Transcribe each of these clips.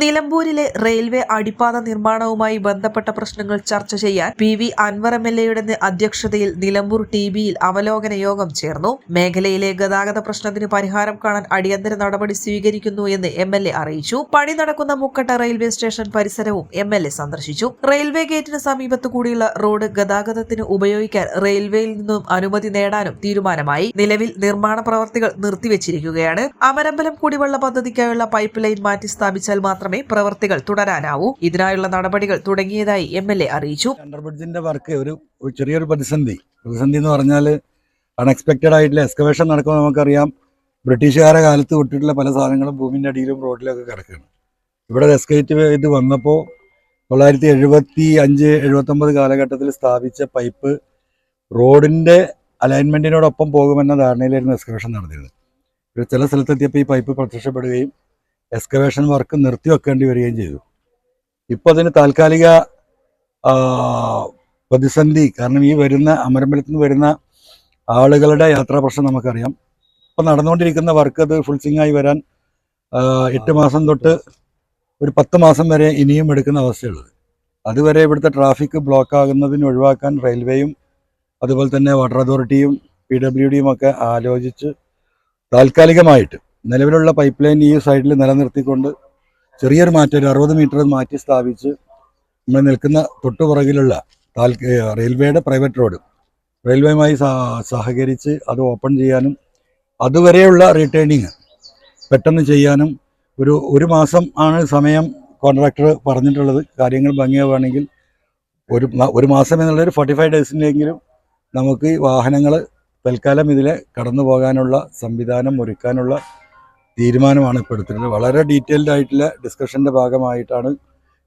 നിലമ്പൂരിലെ റെയിൽവേ അടിപ്പാത നിർമ്മാണവുമായി ബന്ധപ്പെട്ട പ്രശ്നങ്ങൾ ചർച്ച ചെയ്യാൻ P V Anvar M L എയുടെ അധ്യക്ഷതയിൽ നിലമ്പൂർ ടി ബിയിൽ അവലോകന യോഗം ചേർന്നു. മേഖലയിലെ ഗതാഗത പ്രശ്നത്തിന് പരിഹാരം കാണാൻ അടിയന്തര നടപടി സ്വീകരിക്കുന്നു എന്ന് എം എൽ എ അറിയിച്ചു. പണി നടക്കുന്ന മുക്കട്ട റെയിൽവേ സ്റ്റേഷൻ പരിസരവും എം എൽ എ സന്ദർശിച്ചു. റെയിൽവേ ഗേറ്റിന് സമീപത്തു കൂടിയുള്ള റോഡ് ഗതാഗതത്തിന് ഉപയോഗിക്കാൻ റെയിൽവേയിൽ നിന്നും അനുമതി നേടാനും തീരുമാനമായി. നിലവിൽ നിർമ്മാണ പ്രവർത്തികൾ നിർത്തിവച്ചിരിക്കുകയാണ്. അമരമ്പലം കുടിവെള്ള പദ്ധതിക്കായുള്ള പൈപ്പ് ലൈൻ മാറ്റി സ്ഥാപിച്ചാൽ മാത്രമേ പ്രവർത്തികൾ തുടരാനാവൂ. ഇതിനായുള്ള നടപടികൾ തുടങ്ങിയതായി എം എൽ എ അറിയിച്ചു. വർക്ക് ഒരു ചെറിയൊരു പ്രതിസന്ധി. പ്രതിസന്ധി എന്ന് പറഞ്ഞാൽ അൺഎക്സ്പെക്റ്റഡ് ആയിട്ടുള്ള എക്സ്കവേഷൻ നടക്കുമ്പോൾ നമുക്കറിയാം. ബ്രിട്ടീഷുകാരെ കാലത്ത് വിട്ടിട്ടുള്ള പല സാധനങ്ങളും ഭൂമിന്റെ അടിയിലും റോഡിലൊക്കെ കിടക്കുകയാണ്. ഇവിടെ എസ്കേറ്റ് ഇത് വന്നപ്പോൾ തൊള്ളായിരത്തി എഴുപത്തി അഞ്ച് എഴുപത്തൊമ്പത് കാലഘട്ടത്തിൽ സ്ഥാപിച്ച പൈപ്പ് റോഡിന്റെ അലൈൻമെന്റിനോടൊപ്പം പോകുമെന്ന ധാരണയിലായിരുന്നു എക്സ്കവേഷൻ നടന്നിരുന്നത്. ചില സ്ഥലത്തെത്തിയപ്പോൾ ഈ പൈപ്പ് പ്രത്യക്ഷപ്പെടുകയും എക്സ്കവേഷൻ വർക്ക് നിർത്തിവെക്കേണ്ടി വരികയും ചെയ്തു. ഇപ്പോൾ അതിന് താൽക്കാലിക പ്രതിസന്ധി കാരണം ഈ വരുന്ന അമരമ്പലത്തിൽ നിന്ന് വരുന്ന ആളുകളുടെ യാത്രാ പ്രശ്നം നമുക്കറിയാം. ഇപ്പം നടന്നുകൊണ്ടിരിക്കുന്ന വർക്ക് അത് ഫുൾ സിംഗായി വരാൻ എട്ട് മാസം തൊട്ട് ഒരു പത്ത് മാസം വരെ ഇനിയും എടുക്കുന്ന അവസ്ഥയുള്ളത്. അതുവരെ ഇവിടുത്തെ ട്രാഫിക് ബ്ലോക്ക് ആകുന്നതിന് ഒഴിവാക്കാൻ റെയിൽവേയും അതുപോലെ തന്നെ വാട്ടർ അതോറിറ്റിയും പി ഡബ്ല്യു ഡിയും ഒക്കെ ആലോചിച്ച് താൽക്കാലികമായിട്ട് നിലവിലുള്ള പൈപ്പ് ലൈൻ ഈ സൈഡിൽ നിലനിർത്തിക്കൊണ്ട് ചെറിയൊരു മാറ്റം ഒരു അറുപത് മീറ്റർ മാറ്റി സ്ഥാപിച്ച് നമ്മൾ നിൽക്കുന്ന തൊട്ടുപുറകിലുള്ള താൽക്ക റെയിൽവേയുടെ പ്രൈവറ്റ് റോഡ് റെയിൽവേയുമായി സഹകരിച്ച് അത് ഓപ്പൺ ചെയ്യാനും അതുവരെയുള്ള റീട്ടേണിങ് പെട്ടെന്ന് ചെയ്യാനും ഒരു ഒരു മാസം ആണ് സമയം കോൺട്രാക്ടർ പറഞ്ഞിട്ടുള്ളത്. കാര്യങ്ങൾ ഭംഗിയാവുകയാണെങ്കിൽ ഒരു ഒരു മാസം എന്നുള്ള ഒരു ഫോർട്ടി ഫൈവ് ഡേയ്സിന്റെയെങ്കിലും നമുക്ക് വാഹനങ്ങൾ തൽക്കാലം ഇതിലെ കടന്നു പോകാനുള്ള സംവിധാനം ഒരുക്കാനുള്ള തീരുമാനമാണ് ഇപ്പോൾ എടുത്തിട്ടുള്ളത് വളരെ ഡീറ്റെയിൽഡ് ആയിട്ടുള്ള ഡിസ്കഷന്റെ ഭാഗമായിട്ടാണ്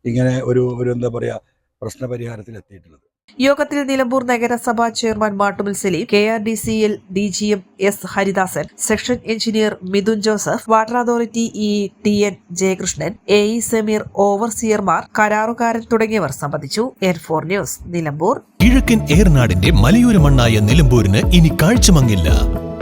ഇങ്ങനെ ഒരു ഒരു എന്താ പറയുക പ്രശ്നപരിഹാരത്തിൽ എത്തിയിട്ടുള്ളത് യോഗത്തിൽ നിലമ്പൂർ നഗരസഭാ chairman Mattummal Saleem K R D C L D G M S Haridasan section engineer Mithun Joseph water authority E T N Jayakrishnan A E Sameer ഓവർസിയർമാർ കരാറുകാരൻ തുടങ്ങിയവർ സംബന്ധിച്ചു. N four news Nilambur. കിഴക്കൻ ഏർനാടിന്റെ മലയോര മണ്ണായ നിലമ്പൂരിന് ഇനി കാഴ്ചമങ്ങില്ല.